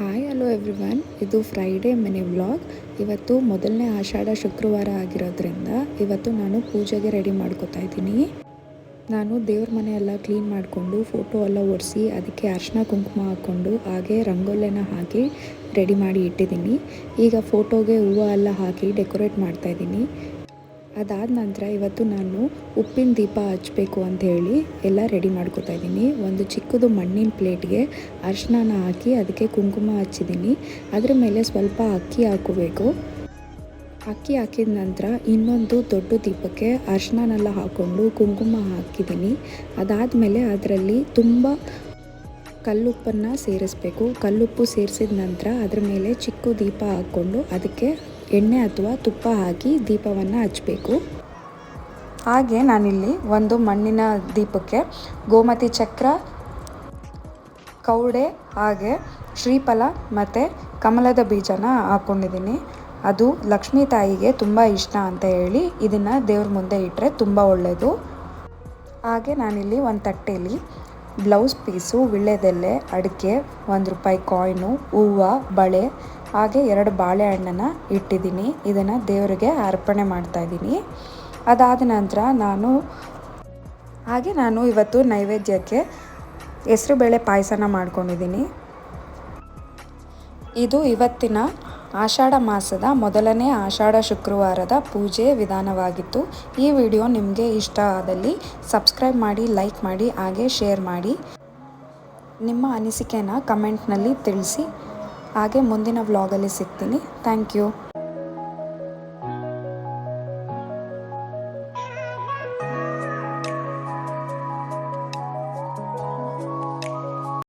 Hi hello everyone ಇದು Friday mini vlog ಇವತ್ತು ಮೊದಲನೇ ಆಷಾಢ ಶುಕ್ರವಾರ ಆಗಿರೋದ್ರಿಂದ ಇವತ್ತು ನಾನು ಪೂಜೆಗೆ ರೆಡಿ ಮಾಡ್ಕೋತಾ ಇದ್ದೀನಿ. ನಾನು ದೇವ್ರ ಮನೆ ಎಲ್ಲ ಕ್ಲೀನ್ ಮಾಡಿಕೊಂಡು ಫೋಟೋ ಎಲ್ಲ ಒರೆಸಿ ಅದಕ್ಕೆ ಅರ್ಶಿನ ಕುಂಕುಮ ಹಾಕ್ಕೊಂಡು ಹಾಗೆ ರಂಗೋಲೆನ ಹಾಕಿ ರೆಡಿ ಮಾಡಿ ಇಟ್ಟಿದ್ದೀನಿ. ಈಗ ಫೋಟೋಗೆ ಹೂವು ಎಲ್ಲ ಹಾಕಿ ಡೆಕೋರೇಟ್ ಮಾಡ್ತಾ ಇದ್ದೀನಿ. ಅದಾದ ನಂತರ ಇವತ್ತು ನಾನು ಉಪ್ಪಿನ ದೀಪ ಹಚ್ಚಬೇಕು ಅಂತ ಹೇಳಿ ಎಲ್ಲ ರೆಡಿ ಮಾಡ್ಕೋತಾ ಇದ್ದೀನಿ. ಒಂದು ಚಿಕ್ಕದು ಮಣ್ಣಿನ ಪ್ಲೇಟ್ಗೆ ಅರ್ಶನಾನ ಹಾಕಿ ಅದಕ್ಕೆ ಕುಂಕುಮ ಹಚ್ಚಿದ್ದೀನಿ. ಅದ್ರ ಮೇಲೆ ಸ್ವಲ್ಪ ಅಕ್ಕಿ ಹಾಕೋಬೇಕು. ಅಕ್ಕಿ ಹಾಕಿದ ನಂತರ ಇನ್ನೊಂದು ದೊಡ್ಡ ದೀಪಕ್ಕೆ ಅರ್ಶಿನನೆಲ್ಲ ಹಾಕ್ಕೊಂಡು ಕುಂಕುಮ ಹಾಕಿದ್ದೀನಿ. ಅದಾದಮೇಲೆ ಅದರಲ್ಲಿ ತುಂಬ ಕಲ್ಲುಪ್ಪನ್ನು ಸೇರಿಸ್ಬೇಕು. ಕಲ್ಲುಪ್ಪು ಸೇರಿಸಿದ ನಂತರ ಅದ್ರ ಮೇಲೆ ಚಿಕ್ಕ ದೀಪ ಹಾಕ್ಕೊಂಡು ಅದಕ್ಕೆ ಎಣ್ಣೆ ಅಥವಾ ತುಪ್ಪ ಹಾಕಿ ದೀಪವನ್ನು ಹಚ್ಚಬೇಕು ಹಾಗೆ ನಾನಿಲ್ಲಿ ಒಂದು ಮಣ್ಣಿನ ದೀಪಕ್ಕೆ ಗೋಮತಿ ಚಕ್ರ, ಕೌಡೆ ಹಾಗೆ ಶ್ರೀಫಲ ಮತ್ತು ಕಮಲದ ಬೀಜನ ಹಾಕ್ಕೊಂಡಿದ್ದೀನಿ ಅದು ಲಕ್ಷ್ಮೀ ತಾಯಿಗೆ ತುಂಬ ಇಷ್ಟ ಅಂತ ಹೇಳಿ ಇದನ್ನು ದೇವ್ರ ಮುಂದೆ ಇಟ್ಟರೆ ತುಂಬ ಒಳ್ಳೆಯದು ಹಾಗೆ ನಾನಿಲ್ಲಿ ಒಂದು ತಟ್ಟೆಯಲ್ಲಿ ಬ್ಲೌಸ್ ಪೀಸು ವಿಳ್ಳೆದೆಲೆ ಅಡಿಕೆ, ಒಂದು ರೂಪಾಯಿ ಕಾಯಿನು ಹೂವು, ಬಳೆ, ಹಾಗೆ ಎರಡು ಬಾಳೆಹಣ್ಣನ್ನು ಇಟ್ಟಿದ್ದೀನಿ. ಇದನ್ನು ದೇವರಿಗೆ ಅರ್ಪಣೆ ಮಾಡ್ತಾ ಇದ್ದೀನಿ. ಅದಾದ ನಂತರ ನಾನು, ಹಾಗೆ ನಾನು ಇವತ್ತು ನೈವೇದ್ಯಕ್ಕೆ ಹೆಸರುಬೇಳೆ ಪಾಯಸನ ಮಾಡ್ಕೊಂಡಿದ್ದೀನಿ. ಇದು ಇವತ್ತಿನ ಆಷಾಢ ಮಾಸದ ಮೊದಲನೇ ಆಷಾಢ ಶುಕ್ರವಾರದ ಪೂಜೆ ವಿಧಾನವಾಗಿತ್ತು. ಈ ವಿಡಿಯೋ ನಿಮಗೆ ಇಷ್ಟ ಆದಲ್ಲಿ ಸಬ್ಸ್ಕ್ರೈಬ್ ಮಾಡಿ, ಲೈಕ್ ಮಾಡಿ, ಹಾಗೆ ಶೇರ್ ಮಾಡಿ. ನಿಮ್ಮ ಅನಿಸಿಕೆನ ಕಮೆಂಟ್ನಲ್ಲಿ ತಿಳಿಸಿ. ಹಾಗೆ ಮುಂದಿನ ವ್ಲಾಗಲ್ಲಿ ಸಿಗ್ತೀನಿ. Thank you.